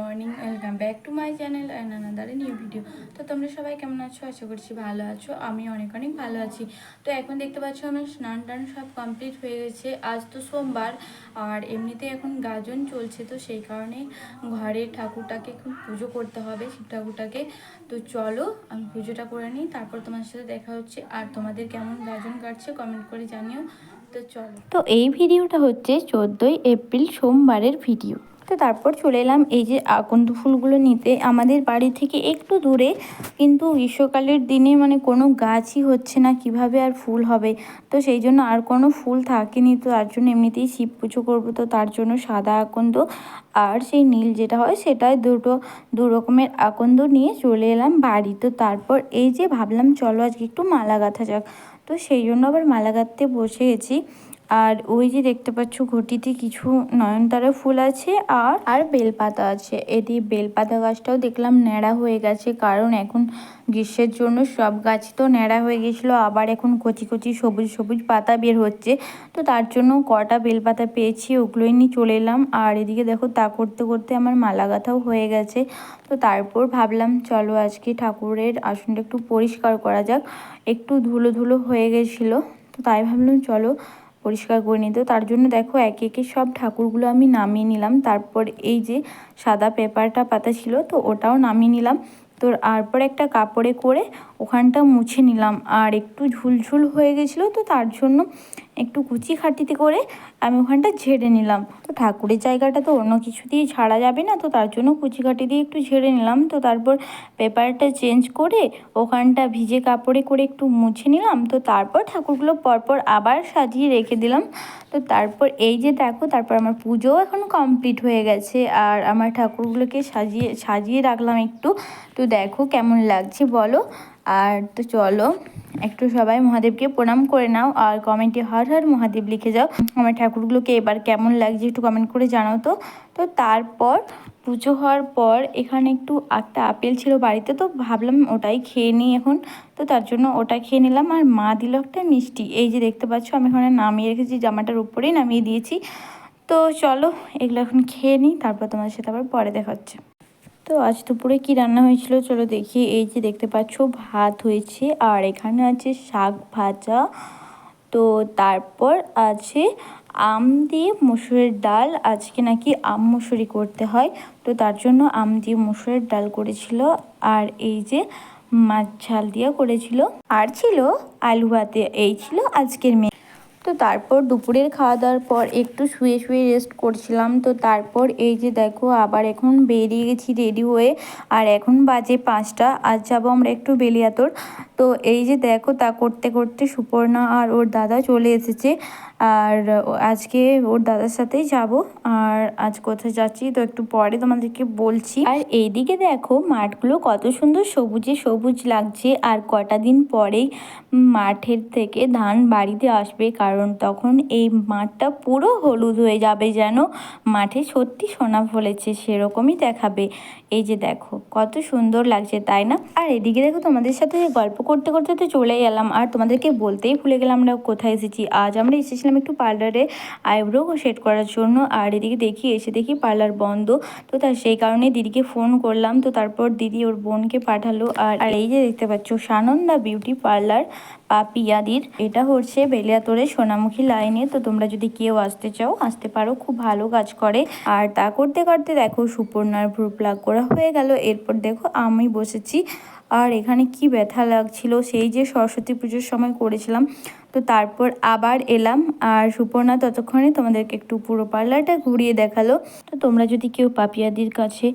Morning, welcome back to my channel and another new video. তো তোমরা সবাই কেমন আছো? আশা করছি ভালো আছো। আমি অনেক অনেক ভালো আছি। তো এখন দেখতে পাচ্ছ আমার স্নান টান সব কমপ্লিট হয়ে গেছে। আজ তো সোমবার, আর এমনিতে এখন গাজন চলছে, তো সেই কারণে ঘরে ঠাকুরটাকে খুব পুজো করতে হবে, শিব ঠাকুরটাকে। তো চলো, আমি পুজোটা করে নিই, তারপর তোমার সাথে দেখা হচ্ছে। আর তোমাদের কেমন গাজন কাটছে কমেন্ট করে জানিও। তো চলো। তো এই ভিডিওটা হচ্ছে চোদ্দোই এপ্রিল সোমবারের ভিডিও। তো তারপর চলে এলাম। এই যে, আকন্দ ফুলগুলো নিতে আমাদের বাড়ি থেকে একটু দূরে। কিন্তু গ্রীষ্মকালের দিনে মানে কোনো গাছই হচ্ছে না, কীভাবে আর ফুল হবে? তো সেই জন্য আর কোনো ফুল থাকেনি। তো তার জন্য এমনিতেই শিব পুজো করব। তো তার জন্য সাদা আকন্দ আর সেই নীল যেটা হয় সেটাই দুটো, দু রকমের আকন্দ নিয়ে চলে এলাম বাড়ি। তো তারপর এই যে, ভাবলাম চলো আজকে একটু মালা গাঁথা যাক। তো সেই জন্য আবার মালা গাঁথতে বসে গেছি। আর ওই যে দেখতে পাচ্ছ ঘটিতে কিছু নয়নতারা ফুল আছে আর আর বেলপাতা আছে। এদি বেলপাতা গাছটাও দেখলাম ন্যাড়া হয়ে গেছে, কারণ এখন গ্রীষ্মের জন্য সব গাছ তো ন্যাড়া হয়ে গেছিল, আবার এখন কচি কচি সবুজ সবুজ পাতা বের হচ্ছে। তো তার জন্য কটা বেলপাতা পেয়েছি, ওগুলোই নিয়ে চলে এলাম। আর এদিকে দেখো তা করতে করতে আমার মালা গাঁথাও হয়ে গেছে। তো তারপর ভাবলাম, চলো আজকে ঠাকুরের আসনটা একটু পরিষ্কার করা যাক। একটু ধুলো ধুলো হয়ে গেছিল, তো তাই ভাবলাম চলো পরিষ্কার করে নিতে তার জন্য দেখো একে একে সব ঠাকুরগুলো আমি নামিয়ে নিলাম। তারপর এই যে সাদা পেপারটা পাতা ছিল, তো ওটাও নামিয়ে নিলাম। তো তারপর একটা কাপড়ে করে ওখানটা মুছে নিলাম। আর একটু ঝুলঝুল হয়ে গেছিল, তো তার জন্য একটু কুচি খাটিতে করে আমি ওখানটা ঝেড়ে নিলাম। তো ঠাকুরের জায়গাটা তো অন্য কিছু দিয়ে ছাড়া যাবে না, তো তার জন্য কুচি কাটি দিয়ে একটু ঝেড়ে নিলাম। তো তারপর পেপারটা চেঞ্জ করে ওখানটা ভিজে কাপড়ে করে একটু মুছে নিলাম। তো তারপর ঠাকুরগুলো পরপর আবার সাজিয়ে রেখে দিলাম। তো তারপর এই যে দেখো, তারপর আমার পুজোও এখন কমপ্লিট হয়ে গেছে। আর আমার ঠাকুরগুলোকে সাজিয়ে সাজিয়ে রাখলাম একটু। তো দেখো কেমন লাগছে, বলো। আর তো চলো, একটু সবাই মহাদেবকে প্রণাম করে নাও আর কমেন্টে হর হর মহাদেব লিখে যাও। আমার ঠাকুরগুলোকে এবার কেমন লাগছে একটু কমেন্ট করে জানাও তো। তো তারপর পুজো হওয়ার পর এখানে একটু একটা আপেল ছিল বাড়িতে, তো ভাবলাম ওটাই খেয়ে নিই এখন। তো তার জন্য ওটা খেয়ে নিলাম আর মা দিল একটা মিষ্টি। এই যে দেখতে পাচ্ছ, আমি এখানে নামিয়ে রেখেছি, জামাটার উপরেই নামিয়ে দিয়েছি। তো চলো, এগুলো এখন খেয়ে নিই, তারপর তোমার সাথে আবার পরে দেখা হচ্ছে। তো আজ দুপুরে কি রান্না হয়েছিল চলো দেখি। এই যে দেখতে পাচ্ছ, ভাত হয়েছে আর এখানে আছে শাক ভাজা। তো তারপর আছে আম দিয়ে মসুরের ডাল। আজকে নাকি আম মসুরি করতে হয়, তো তার জন্য আম দিয়ে মসুরের ডাল করেছিল আর এই যে মাছ ঝাল দিয়ে করেছিল। আর ছিল আলু ভাতে, এই ছিল আজকের মেয়ে তো তারপর দুপুরের খাওয়া দাওয়ার পর একটু শুয়ে শুয়ে রেস্ট করছিলাম। তো তারপর এই যে দেখো, আবার এখন বেরিয়ে গেছি রেডি হয়ে। আর এখন বাজে পাঁচটা, আজ যাব আমরা একটু বেলিয়াতর। তো এই যে দেখো তা করতে করতে সুপর্ণা আর ওর দাদা চলে এসেছে। আর আজকে ওর দাদার সাথেই যাব। আর আজ কোথায় যাচ্ছি তো একটু পরে তোমাদেরকে বলছি। আর এইদিকে দেখো মাঠগুলো কত সুন্দর সবুজে সবুজ লাগছে। আর কটা দিন পরেই মাঠের থেকে ধান বাড়িতে আসবে। কারণ তখন এই মাঠটা পুরো হলুদ হয়ে যাবে যেন। মাঠে সত্যি সোনা ফলেছে, সেরকমই দেখাবে। এই যে দেখো কত সুন্দর লাগছে, তাই না? আর এদিকে দেখো তোমাদের সাথে গল্প করতে করতে তো চলে এলাম। আর তোমাদেরকে বলতেই ভুলে গেলাম আমরা কোথায় এসেছি। আজ আমরা এসেছিলাম একটু পার্লারে আইব্রো সেট করার জন্য। আর এদিকে দেখি, এসে দেখি পার্লার বন্ধ। তো তার সেই কারণে দিদিকে ফোন করলাম। তো তারপর দিদি ওর বোনকে পাঠালো। আর আর এই যে দেখতে পাচ্ছ, সানন্দা বিউটি পার্লার। পাপিয়াদির এটা হচ্ছে বেলিয়াতোরে সোনামুখী লাইনে। তো তোমরা যদি কেউ আসতে চাও, আসতে পারো। খুব ভালো কাজ করে। আর তা করতে করতে দেখো সুপর্ণার ভ্রু প্লাগ করা হয়ে গেল। এরপর দেখো আমি বসেছি। আর এখানে কি ব্যথা লাগছিল? সেই যে সরস্বতী পুজোর সময় করেছিলাম। তো তারপর আবার এলাম। আর সুপর্ণা ততক্ষণে তোমাদেরকে একটু পুরো পার্লারটা ঘুরিয়ে দেখাল। তো তোমরা যদি কেউ পাপিয়াদির কাছে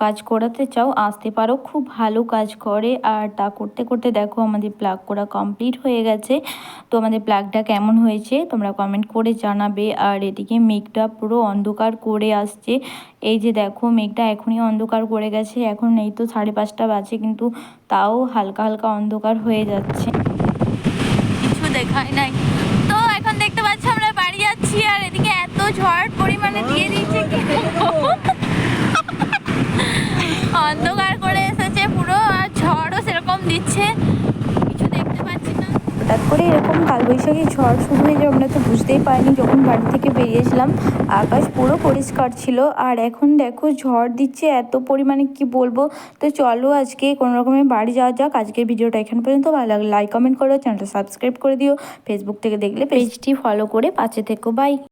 কাজ করাতে চাও, আসতে পারো। খুব ভালো কাজ করে। আর তা করতে করতে দেখো আমাদের প্লাগ করা কমপ্লিট হয়ে গেছে। তো আমাদের প্লাগটা কেমন হয়েছে তোমরা কমেন্ট করে জানাবে। আর এদিকে মেঘটা পুরো অন্ধকার করে আসছে। এই যে দেখো মেঘটা এখনই অন্ধকার করে গেছে। এখন এই তো সাড়ে পাঁচটা বাজে, কিন্তু তাও হালকা হালকা অন্ধকার হয়ে যাচ্ছে। কিছু দেখায় নাই তো এখন দেখতে পাচ্ছি আমরা বাড়ি যাচ্ছি আর এদিকে এত ঝড় পরিমাণে দিয়ে দিয়েছে কি বলব? অন্ধকার করে এসেছে পুরো আর ঝড়ও সেরকম দিচ্ছে কিছু দেখতে পাচ্ছি না হঠাৎ করে এরকম কালবৈশাখী ঝড় শুরু হয়ে যাবে আমরা তো বুঝতেই পারিনি যখন বাড়ি থেকে বেরিয়েছিলাম আকাশ পুরো পরিষ্কার ছিল। আর এখন দেখো ঝড় দিচ্ছে এত পরিমাণে, কি বলব? তো চলো আজকে কোনো রকমে বাড়ি যাওয়া যাক। আজকের ভিডিওটা এখান পর্যন্ত। ভালো লাগলে লাইক কমেন্ট করো, চ্যানেলটা সাবস্ক্রাইব করে দিও। ফেসবুক থেকে দেখলে পেজটি ফলো করে পাশে থেকো। বাই